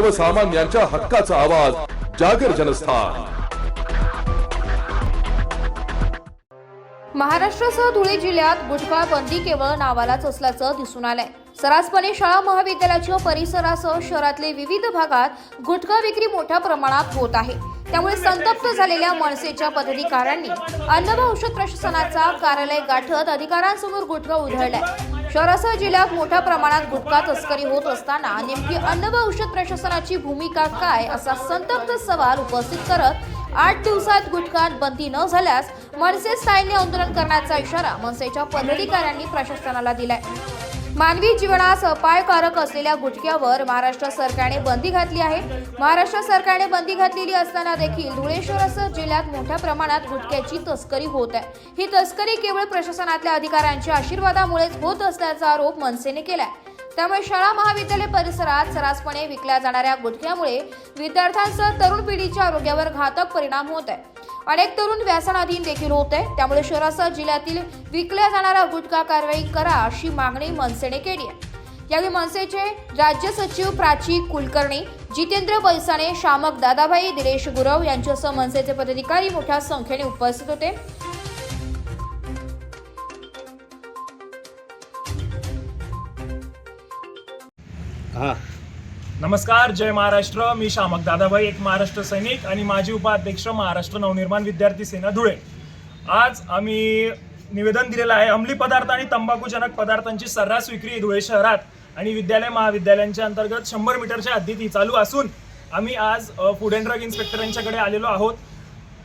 सर्वसामान्यांच्या हक्काचा आवाज जागर जनस्थान. महाराष्ट्रासह धुळे जिल्ह्यात गुटखा बंदी केवळ नावालाच असल्याचं दिसून आलंय. सर्रासपणे शाळा महाविद्यालयाच्या परिसरासह शहरातले विविध भागात गुटखा विक्री मोठ्या प्रमाणात होत आहे. त्यामुळे संतप्त झालेल्या मनसेच्या पदाधिकाऱ्यांनी अन्न व औषध प्रशासनाचा कार्यालय गाठत अधिकाऱ्यांसमोर गुटखा उधळलाय. शहरासह जिल्ह्यात मोठ्या प्रमाणात गुटखा तस्करी होत असताना नेमकी अन्न व औषध प्रशासनाची भूमिका काय असा संतप्त सवाल उपस्थित करत आठ दिवसात गुटखा बंदी न झाल्यास मनसे स्थायीने आंदोलन करण्याचा इशारा मनसेच्या पदाधिकाऱ्यांनी प्रशासनाला दिलाय. मानवी जीवनास अपायकारक असलेल्या गुटख्यावर महाराष्ट्र सरकारने बंदी घातली आहे. महाराष्ट्र सरकारने बंदी घातलेली असताना देखील धुळे शहरासह जिल्ह्यात मोठ्या प्रमाणात गुटख्याची तस्करी होत आहे. ही तस्करी केवळ प्रशासनातल्या अधिकाऱ्यांच्या आशीर्वादामुळेच होत असल्याचा आरोप मनसेने केलाय. त्यामुळे शाळा महाविद्यालय परिसरात सर्रासपणे विकल्या जाणाऱ्या गुटख्यामुळे विद्यार्थ्यांसह तरुण पिढीच्या आरोग्यावर घातक परिणाम होत आहे. अनेक तरुण व्यसनाधीन देखील होते. त्यामुळे शहरासह जिल्ह्यातील विकल्या जाणारा गुटखा कारवाई करा अशी मागणी मनसेने केली आहे. यावेळी मनसेचे राज्य सचिव प्राची कुलकर्णी जितेंद्र बैसाने शामक दादाभाई दिनेश गुरव यांच्यासह मनसेचे पदाधिकारी मोठ्या संख्येने उपस्थित होते. हा. नमस्कार जय महाराष्ट्र. मी शामक दादाभाई एक महाराष्ट्र सैनिक आणि माजी उपाध्यक्ष महाराष्ट्र नवनिर्माण विद्यार्थी सेना धुळे. आज आम्ही निवेदन दिलेलं आहे अंमली पदार्थ आणि तंबाखूजनक पदार्थांची सर्रास विक्री धुळे शहरात आणि विद्यालय महाविद्यालयांच्या अंतर्गत शंभर मीटरच्या हद्दीत ही चालू असून आम्ही आज फूड अँड ड्रग इन्स्पेक्टरांच्याकडे आलेलो आहोत.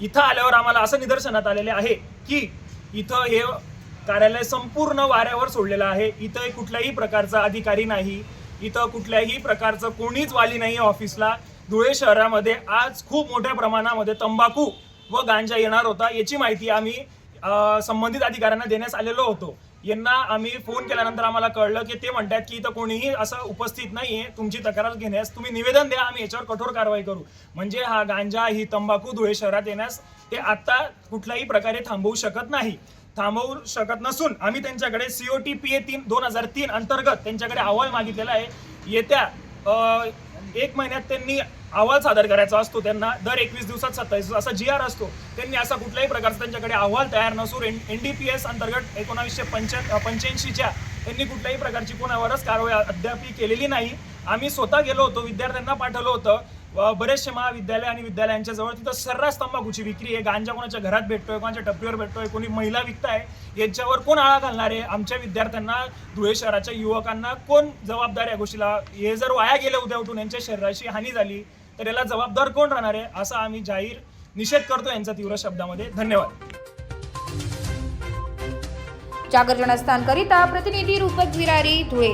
इथं आल्यावर आम्हाला असं निदर्शनात आलेले आहे की इथं हे कार्यालय संपूर्ण वाऱ्यावर सोडलेलं आहे. इथं कुठल्याही प्रकारचा अधिकारी नाही. इथं कुठल्याही प्रकारचं कोणीच वाली नाही ऑफिसला. धुळे शहरामध्ये आज खूप मोठ्या प्रमाणामध्ये तंबाखू व गांजा येणार होता. याची माहिती आम्ही संबंधित अधिकाऱ्यांना देण्यास आलेलो होतो. यांना आम्ही फोन केल्यानंतर आम्हाला कळलं की ते म्हणतात की इथं कोणीही असं उपस्थित नाहीये. तुमची तक्रार घेण्यास तुम्ही निवेदन द्या आम्ही याच्यावर कठोर कारवाई करू. म्हणजे हा गांजा ही तंबाखू धुळे शहरात येण्यास ते आता कुठल्याही प्रकारे थांबवू शकत नाही. थांबवू शकत नसून आम्ही त्यांच्याकडे सीओटी पी ए तीन दोन हजार तीन अंतर्गत त्यांच्याकडे अहवाल मागितलेला आहे. येत्या एक महिन्यात त्यांनी अहवाल सादर करायचा असतो त्यांना दर एकवीस दिवसात सत्तावीस असा जी आर असतो. त्यांनी असा कुठल्याही प्रकारचा त्यांच्याकडे अहवाल तयार नसून एन डी पी एस अंतर्गत एकोणावीसशे पंच्या पंच्याऐंशीच्या त्यांनी कुठल्याही प्रकारची कोणावरच कारवाई अद्याप केलेली नाही. आम्ही स्वतः गेलो होतो विद्यार्थ्यांना पाठवलं होतं. बरेचसे महाविद्यालय आणि विद्यालयांच्या जवळ तिथं सर्रास तंबाखूची विक्री आहे. गांजा कोणाच्या घरात भेटतोय कोणाच्या टपरीवर भेटतोय कोणी महिला विकताय याच्यावर कोण आळा घालणार आहे? आमच्या विद्यार्थ्यांना धुळे शहराच्या युवकांना कोण जबाबदार या गोष्टीला? हे जर वाया गेले उद्या उठून यांच्या शरीराची हानी झाली तर याला जबाबदार कोण राहणार आहे? असा आम्ही जाहीर निषेध करतो यांचा तीव्र शब्दामध्ये. धन्यवाद. जागर जनस्थानकरिता प्रतिनिधी रूपक विरारी धुळे.